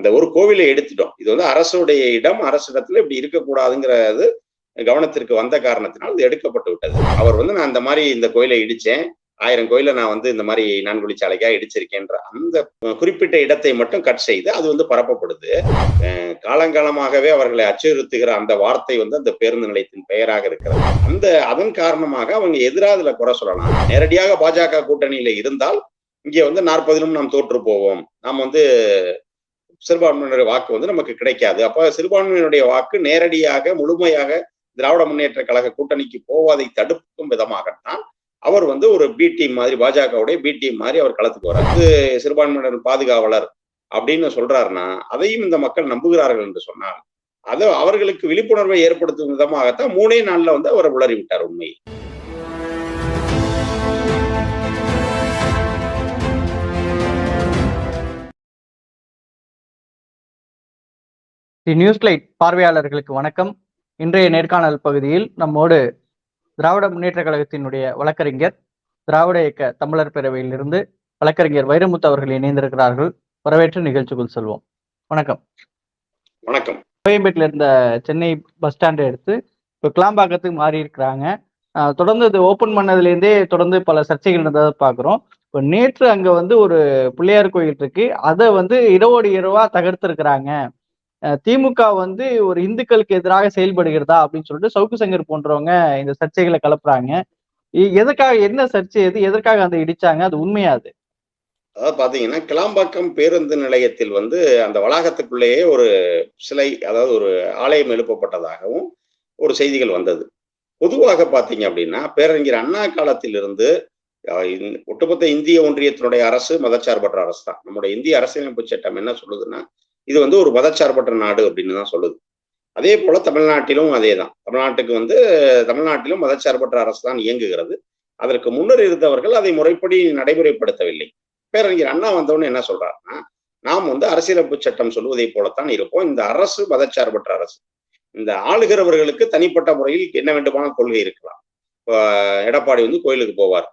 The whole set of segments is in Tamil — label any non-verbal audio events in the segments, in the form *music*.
அந்த ஒரு கோவிலை எடுத்துட்டோம். இது வந்து அரசுடைய இடம் அரசிடத்துல இப்படி இருக்கக்கூடாதுங்கிறது கவனத்திற்கு வந்த காரணத்தினால் இது எடுக்கப்பட்டு விட்டது. அவர் வந்து நான் இந்த மாதிரி இந்த கோயிலை இடிச்சேன். ஆயிரம் கோயிலை நான் வந்து இந்த மாதிரி நான்குழி சாலைக்காக இடிச்சிருக்கேன்ற அந்த குறிப்பிட்ட இடத்தை மட்டும் கட் செய்து அது வந்து பரப்பப்படுது. காலங்காலமாகவே அவர்களை அச்சுறுத்துகிற அந்த வார்த்தை வந்து அந்த பேருந்து நிலையத்தின் பெயராக இருக்கிறது. அந்த அதன் காரணமாக அவங்க எதிராதுல குறை சொல்லலாம். நேரடியாக பாஜக கூட்டணியில இருந்தால் இங்கே வந்து நாற்பதிலும் நாம் தோற்று போவோம். நாம் வந்து சிறுபான்மையினருடைய வாக்கு வந்து நமக்கு கிடைக்காது. அப்ப சிறுபான்மையினுடைய வாக்கு நேரடியாக முழுமையாக திராவிட முன்னேற்ற கழக கூட்டணிக்கு போவதை தடுக்கும் விதமாகத்தான் அவர் வந்து ஒரு பி டீம் மாதிரி பாஜகவுடைய பி டீம் மாதிரி அவர் களத்துக்கு வர அது சிறுபான்மையினர் பாதுகாவலர் அப்படின்னு சொல்றாருன்னா அதையும் இந்த மக்கள் நம்புகிறார்கள் என்று சொன்னால் அது அவர்களுக்கு விழிப்புணர்வை ஏற்படுத்தும் விதமாகத்தான் மூணே நாள்ல வந்து அவர் உளறி விட்டார் தி நியூஸ் லைட் பார்வையாளர்களுக்கு வணக்கம். இன்றைய நேர்காணல் பகுதியில் நம்மோடு திராவிட முன்னேற்ற கழகத்தினுடைய வழக்கறிஞர் திராவிட இயக்க தமிழர் பேரவையிலிருந்து வழக்கறிஞர் வைரமுத்து அவர்கள் இணைந்திருக்கிறார்கள். வரவேற்று நிகழ்ச்சிக்குள் செல்வோம். வணக்கம். வணக்கம். கோயம்பேட்டில் இருந்த சென்னை பஸ் ஸ்டாண்டை எடுத்து இப்போ கிளாம்பாக்கத்துக்கு மாறி இருக்கிறாங்க தொடர்ந்து இது ஓப்பன் பண்ணதுலேருந்தே தொடர்ந்து பல சர்ச்சைகள் இருந்ததை பார்க்குறோம். இப்போ நேற்று அங்கே வந்து ஒரு பிள்ளையார் கோயில் இருக்கு. அதை வந்து இரவோடு இரவா தகர்த்திருக்கிறாங்க. திமுக வந்து ஒரு இந்துக்களுக்கு எதிராக செயல்படுகிறதா அப்படின்னு சொல்லிட்டு சவுக்கு சங்கர் போன்றவங்க இந்த சர்ச்சைகளை கலப்புறாங்க. எதற்காக என்ன சர்ச்சை எது எதற்காக அந்த இடிச்சாங்க? அது உண்மையாது அதாவது பாத்தீங்கன்னா கிளாம்பாக்கம் பேருந்து நிலையத்தில் வந்து அந்த வளாகத்துக்குள்ளேயே ஒரு சிலை அதாவது ஒரு ஆலயம் எழுப்பப்பட்டதாகவும் ஒரு செய்திகள் வந்தது. பொதுவாக பாத்தீங்க அப்படின்னா பேரறிஞர் அண்ணா காலத்திலிருந்து ஒட்டுமொத்த இந்திய ஒன்றியத்தினுடைய அரசு மதச்சார்பற்ற அரசு தான் நம்முடைய இந்திய அரசியலமைப்பு சட்டம் என்ன சொல்லுதுன்னா இது வந்து ஒரு மதச்சார்பற்ற நாடு அப்படின்னு தான் சொல்லுது. அதே போல தமிழ்நாட்டிலும் அதே தான். தமிழ்நாட்டுக்கு வந்து தமிழ்நாட்டிலும் மதச்சார்பற்ற அரசு தான் இயங்குகிறது. அதற்கு முன்னர் இருந்தவர்கள் அதை முறைப்படி நடைமுறைப்படுத்தவில்லை. பேரறிஞர் அண்ணா வந்தவொன்னு என்ன சொல்றாருன்னா நாம் வந்து அரசியலமைப்பு சட்டம் சொல்லுவதை போலத்தான் இருப்போம். இந்த அரசு மதச்சார்பற்ற அரசு. இந்த ஆளுகிறவர்களுக்கு தனிப்பட்ட முறையில் என்ன வேண்டுமான கொள்கை இருக்கலாம். எடப்பாடி வந்து கோயிலுக்கு போவார்.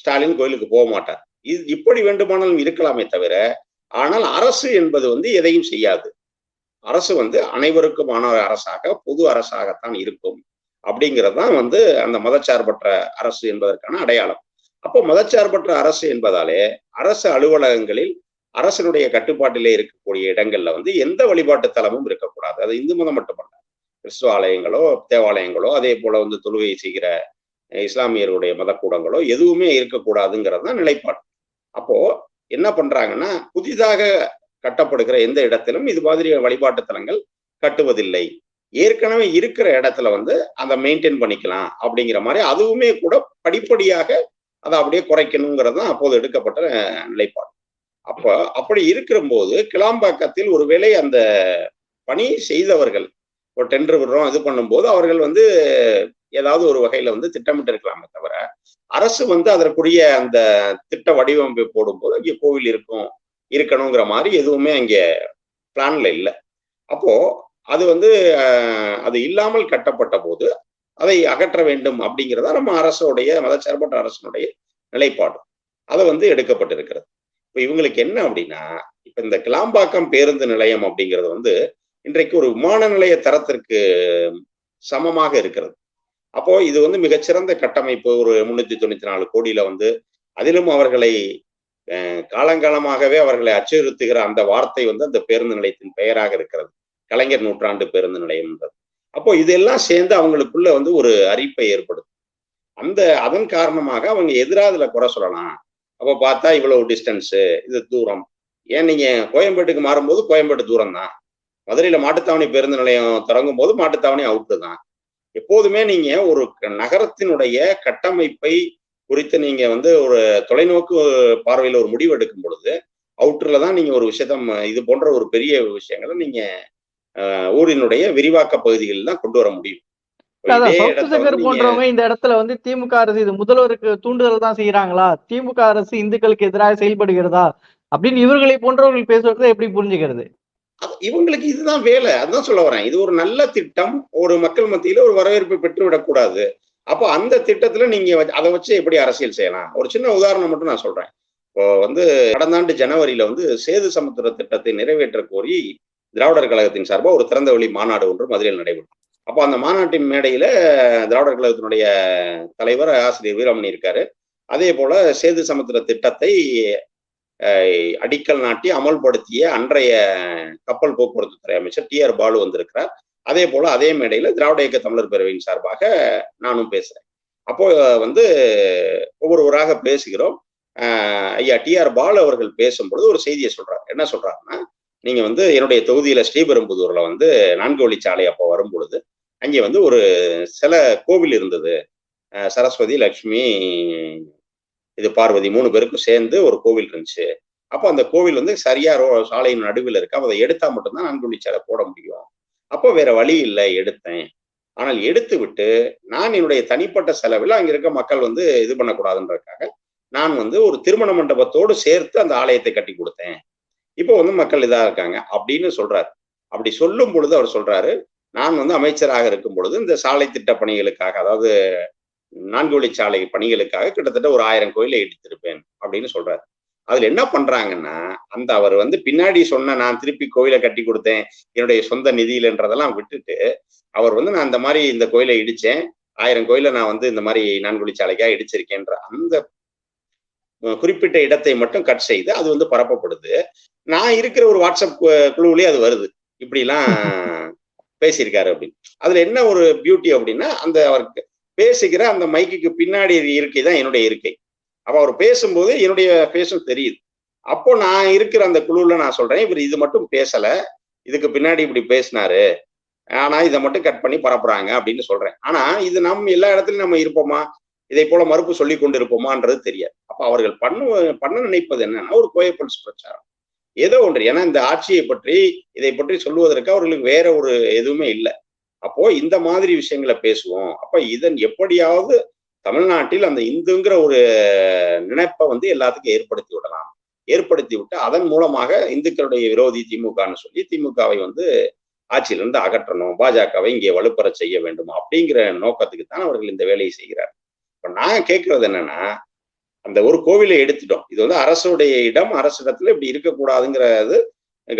ஸ்டாலின் கோயிலுக்கு போக மாட்டார். இது இப்படி வேண்டுமானாலும் இருக்கலாமே தவிர ஆனால் அரசு என்பது வந்து எதையும் செய்யாது. அரசு வந்து அனைவருக்குமான அரசாக பொது அரசாகத்தான் இருக்கும். அப்படிங்கிறது தான் வந்து அந்த மதச்சார்பற்ற அரசு என்பதற்கான அடையாளம். அப்போ மதச்சார்பற்ற அரசு என்பதாலே அரசு அலுவலகங்களில் அரசனுடைய கட்டுப்பாட்டிலே இருக்கக்கூடிய இடங்கள்ல வந்து எந்த வழிபாட்டு தலமும் இருக்கக்கூடாது. அது இந்து மதம் மட்டுமல்ல. கிறிஸ்துவ ஆலயங்களோ தேவாலயங்களோ அதே போல வந்து தொழுகை செய்கிற இஸ்லாமியருடைய மதக்கூடங்களோ எதுவுமே இருக்கக்கூடாதுங்கிறது தான் நிலைப்பாடு. அப்போ என்ன பண்றாங்கன்னா புதிதாக கட்டப்படுகிற எந்த இடத்திலும் இது மாதிரி வழிபாட்டு தலங்கள் கட்டுவதில்லை. ஏற்கனவே இருக்கிற இடத்துல வந்து அதை மெயின்டைன் பண்ணிக்கலாம் அப்படிங்கிற மாதிரி அதுவுமே கூட படிப்படியாக அதை அப்படியே குறைக்கணுங்கிறது தான் அப்போது எடுக்கப்பட்ட நிலைப்பாடு. அப்போ அப்படி இருக்கிறபோது கிளாம்பாக்கத்தில் ஒருவேளை அந்த பணி செய்தவர்கள் ஒரு டெண்டர் விடுறோம் இது பண்ணும்போது அவர்கள் வந்து ஏதாவது ஒரு வகையில வந்து திட்டமிட்டு இருக்கலாமே தவிர அரசு வந்து அதற்குரிய அந்த திட்ட வடிவமைப்பை போடும்போது அங்கே கோவில் இருக்கும் இருக்கணுங்கிற மாதிரி எதுவுமே அங்கே பிளான்ல இல்லை. அப்போ அது வந்து அது இல்லாமல் கட்டப்பட்ட போது அதை அகற்ற வேண்டும் அப்படிங்கிறதா நம்ம அரசுடைய மதச்சார்பற்ற அரசனுடைய நிலைப்பாடு. அதை வந்து எடுக்கப்பட்டிருக்கிறது. இப்போ இவங்களுக்கு என்ன அப்படின்னா இப்போ இந்த கிளாம்பாக்கம் பேருந்து நிலையம் அப்படிங்கிறது வந்து இன்றைக்கு ஒரு விமான நிலைய தரத்திற்கு சமமாக இருக்கிறது. அப்போ இது வந்து மிகச்சிறந்த கட்டமைப்பு. ஒரு முன்னூத்தி தொண்ணூத்தி நாலு கோடியில வந்து அதிலும் அவர்களை காலங்காலமாகவே அவர்களை அச்சுறுத்துகிற அந்த வார்த்தை வந்து அந்த பேருந்து நிலையத்தின் பெயராக இருக்கிறது. கலைஞர் நூற்றாண்டு பேருந்து நிலையம்ன்றது அப்போ இதெல்லாம் சேர்ந்து அவங்களுக்குள்ள வந்து ஒரு அறிப்பை ஏற்படுத்தும். அந்த அதன் காரணமாக அவங்க எதிராதுல குறை சொல்லலாம். அப்போ பார்த்தா இவ்வளவு டிஸ்டன்ஸு இது தூரம். ஏன் நீங்க கோயம்பேட்டுக்கு மாறும்போது கோயம்பேடு தூரம் தான் மதுரையில மாட்டுத்தாவணி பேருந்து நிலையம் தொடங்கும் போது மாட்டுத்தாவணி அவுட்டு தான். எப்போதுமே நீங்க ஒரு நகரத்தினுடைய கட்டமைப்பை குறித்து நீங்க வந்து ஒரு தொலைநோக்கு பார்வையில ஒரு முடிவு எடுக்கும் பொழுது அவுட்டர்ல தான் நீங்க ஒரு விஷயத்த இது போன்ற ஒரு பெரிய விஷயங்களை நீங்க ஊரினுடைய விரிவாக்க பகுதிகளில் தான் கொண்டு வர முடியும். போன்றவங்க இந்த இடத்துல வந்து திமுக அரசு இது முதல்வருக்கு தூண்டுதல் தான் செய்யறாங்களா திமுக அரசு இந்துக்களுக்கு எதிராக செயல்படுகிறதா? அப்படின்னு இவர்களை போன்றவர்கள் பேசுறது எப்படி புரிஞ்சுக்கிறது? இவங்களுக்கு இதுதான் வேலை. அதுதான் சொல்ல வரேன். இது ஒரு நல்ல திட்டம். ஒரு மக்கள் மத்தியில ஒரு வரவேற்பை பெற்று விடக்கூடாது அப்போ அந்த திட்டத்துல நீங்க அதை வச்சு எப்படி அரசியல் செய்யலாம்? ஒரு சின்ன உதாரணம் மட்டும் நான் சொல்றேன். இப்போ வந்து கடந்த ஆண்டு ஜனவரியில வந்து சேது சமுத்திர திட்டத்தை நிறைவேற்ற கோரி திராவிடர் கழகத்தின் சார்பாக ஒரு திறந்த வழி மாநாடு ஒன்று மதுரையில் நடைபெறும் அப்போ அந்த மாநாட்டின் மேடையில திராவிடர் கழகத்தினுடைய தலைவர் ஆசிரியர் வீரமணி இருக்காரு. அதே போல சேது சமுத்திர திட்டத்தை அடிக்கல் நாட்டி அமல்படுத்திய அன்றைய கப்பல் போக்குவரத்து துறை அமைச்சர் டி ஆர் பாலு வந்திருக்கிறார். அதே போல அதே மேடையில திராவிட இயக்க தமிழர் பேரவையின் சார்பாக நானும் பேசுறேன். அப்போ வந்து ஒவ்வொருவராக பேசுகிறோம். ஐயா டி ஆர் பாலு அவர்கள் பேசும்பொழுது ஒரு செய்தியை சொல்றாரு. என்ன சொல்றாருன்னா நீங்க வந்து என்னுடைய தொகுதியில ஸ்ரீபெரும்புதூர்ல வந்து நான்கு வழிச்சாலை அப்போ வரும் பொழுது அங்கே வந்து ஒரு சில கோவில் இருந்தது. சரஸ்வதி லக்ஷ்மி இது பார்வதி மூணு பேருக்கும் சேர்ந்து ஒரு கோவில் இருந்துச்சு. அப்போ அந்த கோவில் வந்து சரியா ரோ சாலையின் நடுவில் இருக்கு. அதை எடுத்தா மட்டும்தான் நான்கு வழிச்சாலை போட முடியும். அப்போ வேற வழி இல்லை எடுத்தேன். ஆனால் எடுத்து விட்டு நான் என்னுடைய தனிப்பட்ட செலவில் அங்க இருக்க மக்கள் வந்து இது பண்ணக்கூடாதுன்றதுக்காக நான் வந்து ஒரு திருமண மண்டபத்தோடு சேர்த்து அந்த ஆலயத்தை கட்டி கொடுத்தேன். இப்போ வந்து மக்கள் இதா இருக்காங்க அப்படின்னு சொல்றாரு. அப்படி சொல்லும் பொழுது அவர் சொல்றாரு நான் வந்து அமைச்சராக இருக்கும் பொழுது இந்த சாலை திட்ட பணிகளுக்காக அதாவது நான்கு வழிச்சாலை பணிகளுக்காக கிட்டத்தட்ட ஒரு ஆயிரம் கோயிலை இடித்திருப்பேன் அப்படின்னு சொல்றாரு. அதுல என்ன பண்றாங்கன்னா அந்த அவர் வந்து பின்னாடி சொன்ன நான் திருப்பி கோயிலை கட்டி கொடுத்தேன் என்னுடைய சொந்த நிதியிலன்றதெல்லாம் விட்டுட்டு அவர் வந்து நான் இந்த மாதிரி இந்த கோயிலை இடிச்சேன் ஆயிரம் கோயிலை நான் வந்து இந்த மாதிரி நான்கு வழிச்சாலைக்காக இடிச்சிருக்கேன்ற அந்த குறிப்பிட்ட இடத்தை மட்டும் கட் செய்து அது வந்து பரப்பப்படுது. நான் இருக்கிற ஒரு வாட்ஸ்அப் குழுவிலேயே அது வருது. இப்படிலாம் *laughs* பேசியிருக்காரு அப்படின்னு. அதுல என்ன ஒரு பியூட்டி அப்படின்னா அந்த அவருக்கு பேசுகிற அந்த மைக்குக்கு பின்னாடி இருக்கை தான் என்னுடைய இருக்கை. அப்ப அவர் பேசும்போது என்னுடைய பேசும் தெரியுது. அப்போ நான் இருக்கிற அந்த குழுவில் நான் சொல்றேன் இவர் இது மட்டும் பேசல இதுக்கு பின்னாடி இப்படி பேசினாரு ஆனா இதை மட்டும் கட் பண்ணி பரப்புறாங்க அப்படின்னு சொல்றேன். ஆனா இது நம்ம எல்லா இடத்துலயும் நம்ம இருப்போமா? இதை போல மறுப்பு சொல்லி கொண்டு இருப்போமான்றது தெரியாது. அப்ப அவர்கள் பண்ண பண்ண நினைப்பது என்னன்னா ஒரு கோயப்பல்ஸ் பிரச்சாரம். ஏதோ ஒன்று. ஏன்னா இந்த ஆட்சியை பற்றி இதை பற்றி சொல்லுவதற்கு அவர்களுக்கு வேற ஒரு எதுவுமே இல்லை. அப்போ இந்த மாதிரி விஷயங்களை பேசுவோம். அப்ப இதன் எப்படியாவது தமிழ்நாட்டில் அந்த இந்துங்கிற ஒரு நினைப்பை வந்து எல்லாத்துக்கும் ஏற்படுத்தி விடலாம். ஏற்படுத்தி விட்டு அதன் மூலமாக இந்துக்களுடைய விரோதி திமுகன்னு சொல்லி திமுகவை வந்து ஆட்சியிலிருந்து அகற்றணும் பாஜகவை இங்கே வலுப்பெற செய்ய வேண்டும் அப்படிங்கிற நோக்கத்துக்கு தான் அவர்கள் இந்த வேலையை செய்கிறார். இப்ப நான் கேட்கறது என்னன்னா அந்த ஒரு கோவிலை எடுத்துட்டோம். இது வந்து அரசுடைய இடம் அரசிடத்துல இப்படி இருக்கக்கூடாதுங்கிறது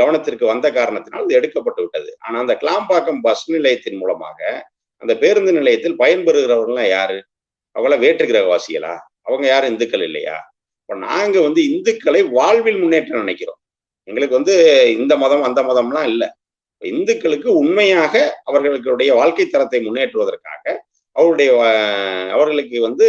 கவனத்திற்கு வந்த காரணத்தினால் இது எடுக்கப்பட்டு விட்டது. ஆனா அந்த கிளாம்பாக்கம் பஸ் நிலையத்தின் மூலமாக அந்த பேருந்து நிலையத்தில் பயன்பெறுகிறவர்கள்லாம் யாரு? அவங்கள வேற்று கிரகவாசிகளா? அவங்க யாரும் இந்துக்கள் இல்லையா? இப்ப நாங்க வந்து இந்துக்களை வாழ்வில் முன்னேற்றம் நினைக்கிறோம். எங்களுக்கு வந்து இந்த மதம் அந்த மதம்லாம் இல்லை. இந்துக்களுக்கு உண்மையாக அவர்களுடைய வாழ்க்கை தரத்தை முன்னேற்றுவதற்காக அவருடைய அவர்களுக்கு வந்து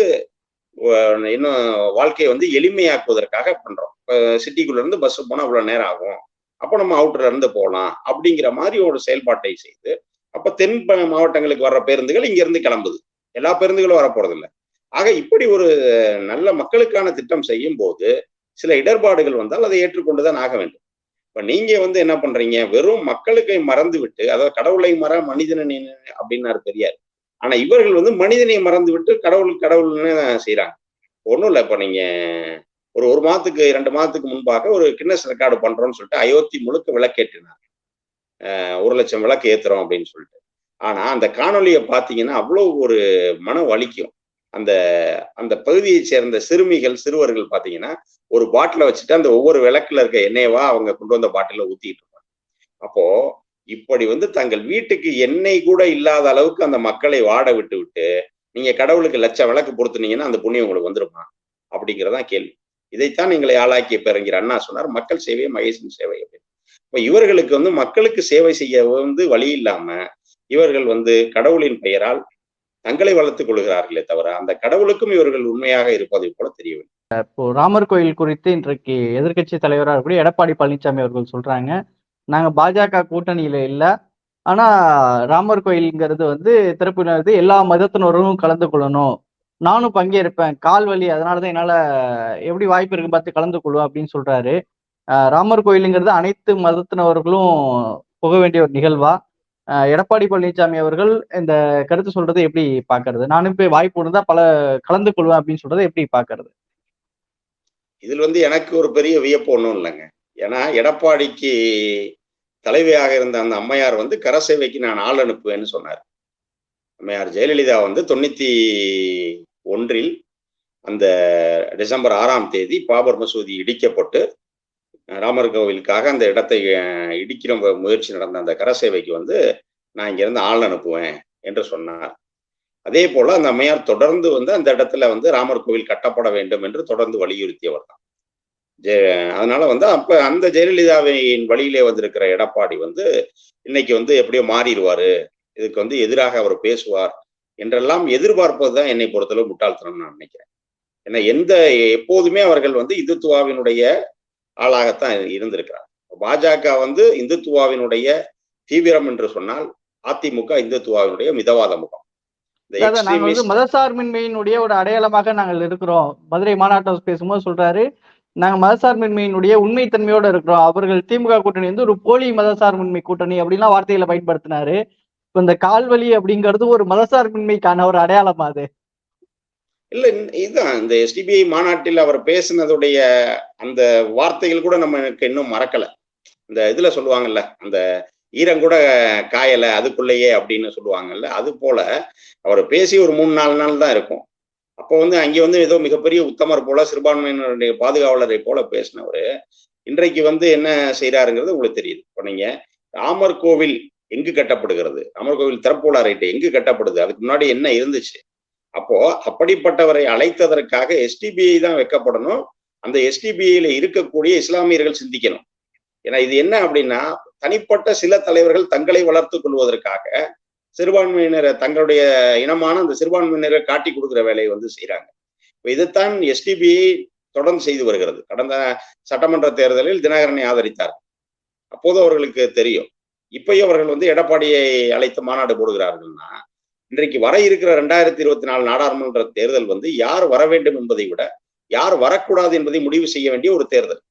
இன்னும் வாழ்க்கையை வந்து எளிமையாக்குவதற்காக பண்றோம். இப்போ சிட்டிக்குள்ள இருந்து பஸ் போனா அவ்வளவு நேரம் ஆகும். அப்போ நம்ம அவுட்டர்ல இருந்து போகலாம் அப்படிங்கிற மாதிரி ஒரு செயல்பாட்டை செய்து அப்ப தென் மாவட்டங்களுக்கு வர்ற பேருந்துகள் இங்க இருந்து கிளம்புது. எல்லா பேருந்துகளும் வரப்போறதில்லை. ஆக இப்படி ஒரு நல்ல மக்களுக்கான திட்டம் செய்யும் போது சில இடர்பாடுகள் வந்தால் அதை ஏற்றுக்கொண்டுதான் ஆக வேண்டும். இப்ப நீங்க வந்து என்ன பண்றீங்க? வெறும் மக்களுக்கை மறந்து விட்டு அதாவது கடவுளை மற மனிதனை அப்படின்னாரு பெரியார். ஆனா இவர்கள் வந்து மனிதனை மறந்து விட்டு கடவுள் கடவுள்னு செய்யறாங்க ஒன்றும் இல்லை இப்ப நீங்க ஒரு ஒரு மாதத்துக்கு இரண்டு மாதத்துக்கு முன்பாக ஒரு கின்னஸ் ரெக்கார்டு பண்றோம்னு சொல்லிட்டு அயோத்தி முழுக்க விளக்கேற்றினார் ஒரு லட்சம் விளக்கு ஏத்துறோம் அப்படின்னு சொல்லிட்டு. ஆனா அந்த காணொலியை பார்த்தீங்கன்னா அவ்வளவு ஒரு மன வலிக்கும். அந்த அந்த பகுதியை சேர்ந்த சிறுமிகள் சிறுவர்கள் பார்த்தீங்கன்னா ஒரு பாட்டில வச்சுட்டு அந்த ஒவ்வொரு விளக்குல இருக்க எண்ணெயவா அவங்க கொண்டு வந்த பாட்டில ஊத்திட்டு இருப்பாங்க. அப்போ இப்படி வந்து தங்கள் வீட்டுக்கு எண்ணெய் கூட இல்லாத அளவுக்கு அந்த மக்களை வாட விட்டு விட்டு நீங்க கடவுளுக்கு லட்சம் விளக்கு பொருத்துனீங்கன்னா அந்த புண்ணியம் உங்களுக்கு வந்துருமா? அப்படிங்கிறதான் கேள்வி. இதைத்தான் எங்களை ஆளாக்கிய பெருங்கிற அண்ணா சொன்னார் மக்கள் சேவை மகேசன் சேவை அப்படின்னு. இப்ப இவர்களுக்கு வந்து மக்களுக்கு சேவை செய்ய வந்து வழி இல்லாம இவர்கள் வந்து கடவுளின் பெயரால் தங்களை வளர்த்துக் கொள்கிறார்களே தவிர அந்த கடவுளுக்கும் இவர்கள் உண்மையாக இருப்பதை போல தெரியவில்லை. இப்போ ராமர் கோயில் குறித்து இன்றைக்கு எதிர்க்கட்சி தலைவராக இருக்கக்கூடிய எடப்பாடி பழனிசாமி அவர்கள் சொல்றாங்க. நாங்க பாஜக கூட்டணியில இல்ல. ஆனா ராமர் கோயில்ங்கிறது வந்து திறப்புனது எல்லா மதத்தினரும் கலந்து கொள்ளணும். நானும் பங்கேற்பேன். கால் வலி அதனாலதான் என்னால எப்படி வாய்ப்பு இருக்கு பார்த்து கலந்து கொள்வேன் அப்படின்னு சொல்றாரு. ராமர் கோயிலுங்கிறது அனைத்து மதத்தினவர்களும் போக வேண்டிய ஒரு நிகழ்வா? எடப்பாடி பழனிசாமி அவர்கள் இந்த கருத்து சொல்றதை எப்படி பாக்குறது நானும் போய் வாய்ப்பு இருந்தா பல கலந்து கொள்வேன் அப்படின்னு சொல்றதை எப்படி பாக்குறது இதில் வந்து எனக்கு ஒரு பெரிய வியப்பு ஒன்றும் இல்லைங்க. ஏன்னா எடப்பாடிக்கு தலைவியாக இருந்த அந்த அம்மையார் வந்து கரசேவைக்கு நான் ஆள் அனுப்புவேன்னு சொன்னார். அம்மையார் ஜெயலலிதா வந்து தொண்ணூத்தி ஒன்றில் அந்த டிசம்பர் ஆறாம் தேதி பாபர் மசூதி இடிக்கப்பட்டு ராமர் கோவிலுக்காக அந்த இடத்தை இடிக்கிற முயற்சி நடந்த அந்த கரசேவைக்கு வந்து நான் இங்கிருந்து ஆள் அனுப்புவேன் என்று சொன்னார். அதே போல அந்த அம்மையார் தொடர்ந்து வந்து அந்த இடத்துல வந்து ராமர் கோவில் கட்டப்பட வேண்டும் என்று தொடர்ந்து வலியுறுத்தியவர் தான். ஜெ- அதனால வந்து அப்ப அந்த ஜெயலலிதாவின் வழியிலே வந்திருக்கிற எடப்பாடி வந்து இன்னைக்கு வந்து எப்படியோ மாறிடுவாரு. இதுக்கு வந்து எதிராக அவர் பேசுவார். என்றெல்லாம் எதிர்பார்ப்பது தான் என்னை பொறுத்தளவு முட்டாள்தனம் நான் நினைக்கிறேன். ஏன்னா எந்த எப்போதுமே அவர்கள் வந்து இந்துத்துவாவினுடைய ஆளாகத்தான் இருந்திருக்கிறார். பாஜக வந்து இந்துத்துவாவினுடைய தீவிரம் என்று சொன்னால் அதிமுக இந்துத்துவாவினுடைய மிதவாத முகம். நாங்க வந்து மதசார்பின்மையினுடைய ஒரு அடையாளமாக நாங்கள் இருக்கிறோம். மதுரை மாநாட்டம் பேசும்போது சொல்றாரு நாங்க மதசார்பின்மையினுடைய உண்மைத்தன்மையோட இருக்கிறோம். அவர்கள் திமுக கூட்டணி வந்து ஒரு போலி மதசார்பின்மை கூட்டணி அப்படின்லாம் வார்த்தைகளை பயன்படுத்தினாரு. இந்த கால்வழி அப்படிங்கிறது ஒரு மதசார்பின்மைக்கான ஒரு அடையாளமா அது? இல்ல இந்த- இதுதான் இந்த எஸ்டிபிஐ மாநாட்டில் அவர் பேசினதுடைய அந்த வார்த்தைகள் கூட நம்ம எனக்கு இன்னும் மறக்கல. இந்த இதுல சொல்லுவாங்கல்ல அந்த ஈரங்கூட காயல அதுக்குள்ளேயே அப்படின்னு சொல்லுவாங்கல்ல அது போல அவர் பேசி ஒரு மூணு நாலு நாள் தான் இருக்கும். அப்போ வந்து அங்கே வந்து ஏதோ மிகப்பெரிய உத்தமர் போல சிறுபான்மையினருடைய பாதுகாவலரை போல பேசினவர். இன்றைக்கு வந்து என்ன செய்யறாருங்கிறது உங்களுக்கு தெரியுது. இப்போ நீங்க ராமர் கோவில் எங்கு கட்டப்படுகிறது? அமர்கோவில் திறப்புலா ரைட்டு எங்கு கட்டப்படுது? அதுக்கு முன்னாடி என்ன இருந்துச்சு? அப்போ அப்படிப்பட்டவரை அழைத்ததற்காக எஸ்டிபிஐ தான் வைக்கப்படணும். அந்த எஸ்டிபிஐல இருக்கக்கூடிய இஸ்லாமியர்கள் சிந்திக்கணும். ஏன்னா இது என்ன அப்படின்னா தனிப்பட்ட சில தலைவர்கள் தங்களை வளர்த்துக் கொள்வதற்காக சிறுபான்மையினரை தங்களுடைய இனமான அந்த சிறுபான்மையினரை காட்டி கொடுக்குற வேலையை வந்து செய்யறாங்க இப்போ இதைத்தான் எஸ்டிபிஐ தொடர்ந்து செய்து வருகிறது. கடந்த சட்டமன்ற தேர்தலில் தினகரனை ஆதரித்தார் அப்போது அவர்களுக்கு தெரியும். இப்பயும் அவர்கள் வந்து எடப்பாடியை அழைத்து மாநாடு போடுகிறார்கள்னா இன்றைக்கு வர இருக்கிற ரெண்டாயிரத்தி இருபத்தி நாலு நாடாளுமன்ற தேர்தல் வந்து யார் வர வேண்டும் என்பதை விட யார் வரக்கூடாது என்பதை முடிவு செய்ய வேண்டிய ஒரு தேர்தல்.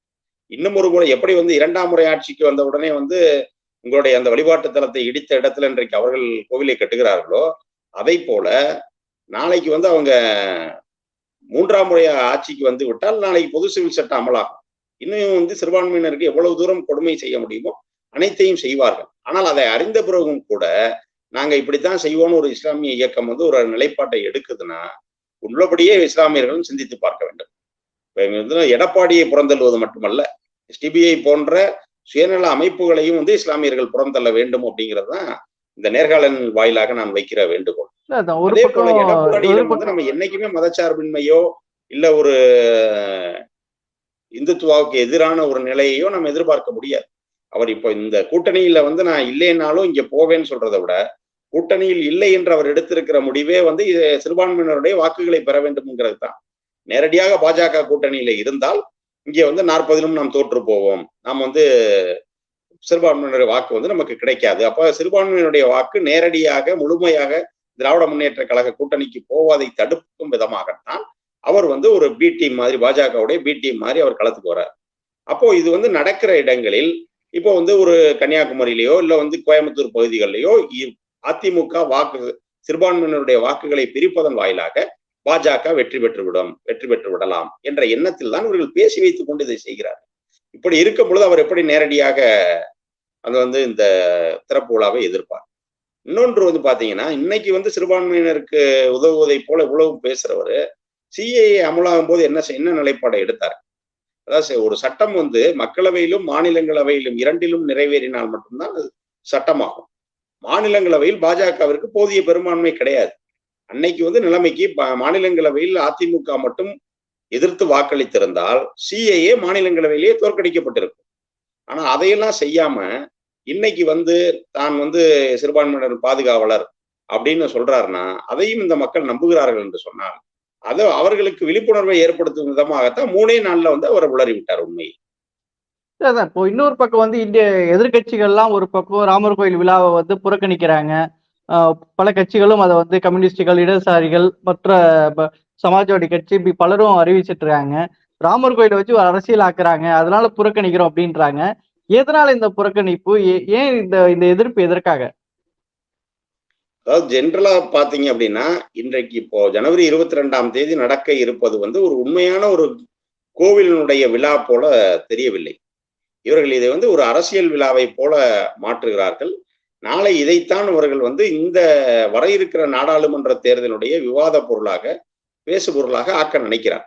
இன்னும் ஒரு முறை எப்படி வந்து இரண்டாம் முறை ஆட்சிக்கு வந்த உடனே வந்து உங்களுடைய அந்த வழிபாட்டு தலத்தை இடித்த இடத்துல இன்றைக்கு அவர்கள் கோவிலை கட்டுகிறார்களோ அதை போல நாளைக்கு வந்து அவங்க மூன்றாம் முறை ஆட்சிக்கு வந்து விட்டால் நாளைக்கு பொது சிவில் சட்டம் அமலாகும். இன்னும் வந்து சிறுபான்மையினருக்கு எவ்வளவு தூரம் கொடுமை செய்ய முடியுமோ அனைத்தையும் செய்வார்கள். ஆனால் அதை அறிந்த பிறகும் கூட நாங்க இப்படித்தான் செய்வோம்னு ஒரு இஸ்லாமிய இயக்கம் வந்து ஒரு நிலைப்பாட்டை எடுக்குதுன்னா உள்ளபடியே இஸ்லாமியர்களும் சிந்தித்து பார்க்க வேண்டும். எடப்பாடியை புறந்தள்ளுவது மட்டுமல்ல எஸ்டிபிஐ போன்ற சுயநல அமைப்புகளையும் வந்து இஸ்லாமியர்கள் புறந்தள்ள வேண்டும் அப்படிங்கிறது தான் இந்த நேர்காணல் வாயிலாக நான் வைக்கிற வேண்டுகோள். அதே போல எடப்பாடியிடம் வந்து நம்ம என்னைக்குமே மதச்சார்பின்மையோ இல்ல ஒரு இந்துத்துவாவுக்கு எதிரான ஒரு நிலையையோ நம்ம எதிர்பார்க்க முடியாது. அவர் இப்போ இந்த கூட்டணியில வந்து நான் இல்லைன்னாலும் இங்க போவேன்னு சொல்றதை விட கூட்டணியில் இல்லை என்று அவர் எடுத்திருக்கிற முடிவே வந்து இது சிறுபான்மையினருடைய வாக்குகளை பெற வேண்டும்ங்கிறது தான். நேரடியாக பாஜக கூட்டணியில இருந்தால் இங்கே வந்து நாற்பதிலும் நாம் தோற்று போவோம். நாம் வந்து சிறுபான்மையினருடைய வாக்கு வந்து நமக்கு கிடைக்காது. அப்ப சிறுபான்மையினுடைய வாக்கு நேரடியாக முழுமையாக திராவிட முன்னேற்ற கழக கூட்டணிக்கு போவதை தடுக்கும் விதமாகத்தான் அவர் வந்து ஒரு பி டீம் மாதிரி பாஜகவுடைய பி டீம் மாதிரி அவர் களத்துக்கு வர்றார். அப்போ இது வந்து நடக்கிற இடங்களில் இப்போ வந்து ஒரு கன்னியாகுமரியிலேயோ இல்லை வந்து கோயம்புத்தூர் பகுதிகளிலேயோ இ- அதிமுக வாக்கு சிறுபான்மையினருடைய வாக்குகளை பிரிப்பதன் வாயிலாக பாஜக வெற்றி பெற்று விடும் வெற்றி பெற்று விடலாம் என்ற எண்ணத்தில் தான் இவர்கள் பேசி வைத்துக் கொண்டு இதை செய்கிறார் இப்படி இருக்கும் பொழுது அவர் எப்படி நேரடியாக அது வந்து இந்த திறப்பு விழாவை எதிர்ப்பார்? இன்னொன்று வந்து பாத்தீங்கன்னா இன்னைக்கு வந்து சிறுபான்மையினருக்கு உதவுவதை போல இவ்வளவு பேசுறவர் சிஏஏ அமலாகும் போது என்ன செய்- என்ன நிலைப்பாடை எடுத்தார்? அதாவது ஒரு சட்டம் வந்து மக்களவையிலும் மாநிலங்களவையிலும் இரண்டிலும் நிறைவேறினால் மட்டும்தான் அது சட்டமாகும். மாநிலங்களவையில் பாஜகவிற்கு போதிய பெரும்பான்மை கிடையாது. அன்னைக்கு வந்து நிலைமைக்கு மாநிலங்களவையில் அதிமுக மட்டும் எதிர்த்து வாக்களித்திருந்தால் சிஏஏ மாநிலங்களவையிலேயே தோற்கடிக்கப்பட்டிருக்கும். ஆனா அதையெல்லாம் செய்யாம இன்னைக்கு வந்து தான் வந்து சிறுபான்மையினர் பாதுகாவலர் அப்படின்னு சொல்றாருன்னா அதையும் இந்த மக்கள் நம்புகிறார்கள் என்று சொன்னால் அது அவர்களுக்கு விழிப்புணர்வை ஏற்படுத்தும் விதமாகத்தான் மூணே நாள்ல வந்து அவர் உளறி விட்டார் உண்மை. அதான் இப்போ இன்னொரு பக்கம் வந்து இந்திய எதிர்க்கட்சிகள்லாம் ஒரு பக்கம் ராமர் கோயில் விழாவை வந்து புறக்கணிக்கிறாங்க. பல கட்சிகளும் அதை வந்து கம்யூனிஸ்டுகள் இடதுசாரிகள் மற்ற ப- சமாஜ்வாடி கட்சி இப்படி பலரும் அறிவிச்சிட்டு இருக்காங்க ராமர் கோயிலை வச்சு அரசியல் ஆக்குறாங்க அதனால புறக்கணிக்கிறோம் அப்படின்றாங்க. எதனால இந்த புறக்கணிப்பு? ஏ- ஏன் இந்த இந்த எதிர்ப்பு எதற்காக? அதாவது ஜென்ரலா பாத்தீங்க அப்படின்னா இன்றைக்கு இப்போ ஜனவரி இருபத்தி ரெண்டாம் தேதி நடக்க இருப்பது வந்து ஒரு உண்மையான ஒரு கோவிலினுடைய விழா போல தெரியவில்லை. இவர்கள் இதை வந்து ஒரு அரசியல் விழாவை போல மாற்றுகிறார்கள். நாளை இதைத்தான் அவர்கள் வந்து இந்த வர இருக்கிற நாடாளுமன்ற தேர்தலுடைய விவாத பொருளாக பேசு பொருளாக ஆக்க நினைக்கிறார்.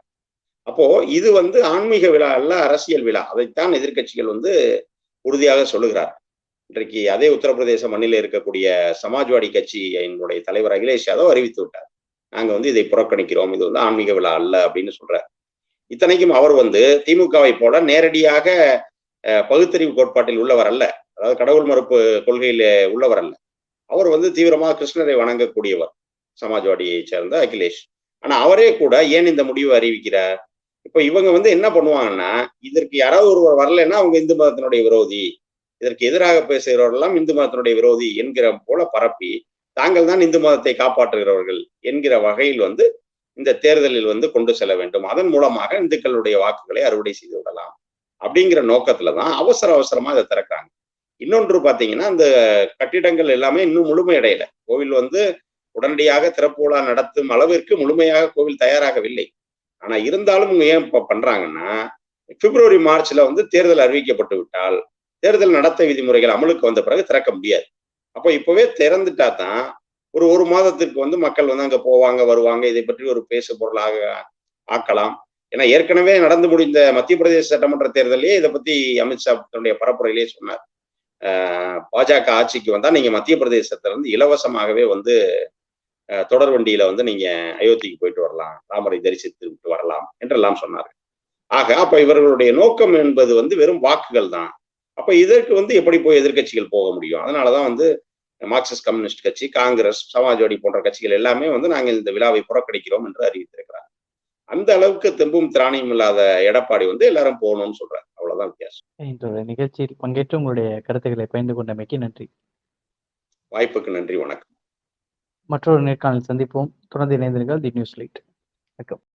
அப்போ இது வந்து ஆன்மீக விழா அல்ல அரசியல் விழா. அதைத்தான் எதிர்க்கட்சிகள் வந்து உறுதியாக சொல்லுகிறார் இன்றைக்கு அதே உத்தரப்பிரதேச மண்ணில் இருக்கக்கூடிய சமாஜ்வாடி கட்சியினுடைய தலைவர் அகிலேஷ் யாதவ் அறிவித்து விட்டார். நாங்க வந்து இதை புறக்கணிக்கிறோம். இது வந்து ஆன்மீக விழா அல்ல அப்படின்னு சொல்றார். இத்தனைக்கும் அவர் வந்து திமுகவை போல நேரடியாக பகுத்தறிவு கோட்பாட்டில் உள்ளவர் அல்ல. அதாவது கடவுள் மறுப்பு கொள்கையில உள்ளவர் அல்ல. அவர் வந்து தீவிரமாக கிருஷ்ணரை வணங்கக்கூடியவர் சமாஜ்வாடியை சேர்ந்த அகிலேஷ். ஆனா அவரே கூட ஏன் இந்த முடிவை அறிவிக்கிறார்? இப்ப இவங்க வந்து என்ன பண்ணுவாங்கன்னா இதற்கு யாராவது ஒருவர் வரலைன்னா அவங்க இந்து மதத்தினுடைய விரோதி. இதற்கு எதிராக பேசுகிறவர்களெல்லாம் இந்து மதத்தினுடைய விரோதி என்கிற போல பரப்பி தாங்கள் தான் இந்து மதத்தை காப்பாற்றுகிறவர்கள் என்கிற வகையில் வந்து இந்த தேர்தலில் வந்து கொண்டு செல்ல வேண்டும். அதன் மூலமாக இந்துக்களுடைய வாக்குகளை அறுவடை செய்து விடலாம் அப்படிங்கிற நோக்கத்துல தான் அவசர அவசரமா இதை திறக்கிறாங்க. இன்னொன்று பாத்தீங்கன்னா அந்த கட்டிடங்கள் எல்லாமே இன்னும் முழுமையடையல. கோவில் வந்து உடனடியாக திறப்பு விழா நடத்தும் அளவிற்கு முழுமையாக கோவில் தயாராகவில்லை. ஆனா இருந்தாலும் ஏன் இப்ப பண்றாங்கன்னா பிப்ரவரி மார்ச்ல வந்து தேர்தல் அறிவிக்கப்பட்டு விட்டால் தேர்தல் நடத்தை விதிமுறைகள் அமலுக்கு வந்த பிறகு திறக்க முடியாது. அப்போ இப்பவே திறந்துட்டா தான் ஒரு ஒரு மாதத்திற்கு வந்து மக்கள் வந்து அங்க போவாங்க வருவாங்க. இதை பற்றி ஒரு பேசு பொருளாக ஆக்கலாம். ஏன்னா ஏற்கனவே நடந்து முடிந்த மத்திய பிரதேச சட்டமன்ற தேர்தலே இதை பத்தி அமித்ஷா தன்னுடைய பரப்புரையிலேயே சொன்னார். பாஜக ஆட்சிக்கு வந்தா நீங்க மத்திய பிரதேசத்துல இருந்து இலவசமாகவே வந்து தொடர் வண்டியில வந்து நீங்க அயோத்திக்கு போயிட்டு வரலாம். ராமரை தரிசித்து விட்டு வரலாம் என்றெல்லாம் சொன்னார்கள். ஆக அப்ப இவர்களுடைய நோக்கம் என்பது வந்து வெறும் வாக்குகள் தான். அப்ப இதற்கு வந்து எப்படி போய் எதிர்க்கட்சிகள் போக முடியும்? அதனாலதான் வந்து மார்க்சிஸ்ட் கம்யூனிஸ்ட் கட்சி காங்கிரஸ் சமாஜ்வாடி போன்ற கட்சிகள் எல்லாமே வந்து நாங்கள் இந்த விழாவை புறக்கணிக்கிறோம் என்று அறிவித்திருக்கிறார். அந்த அளவுக்கு தெம்பும் திராணியும் இல்லாத எடப்பாடி வந்து எல்லாரும் போகணும்னு சொல்றாரு. அவ்வளவுதான் வித்தியாசம். இந்த நிகழ்ச்சியில் பங்கேற்று உங்களுடைய கருத்துக்களை பகிர்ந்து கொண்டமைக்கு நன்றி. வாய்ப்புக்கு நன்றி. வணக்கம். மற்றொரு நேர்காணல் சந்திப்போம். தொடர்ந்து இணைந்திருங்கள் தி நியூஸ் லைட். வணக்கம்.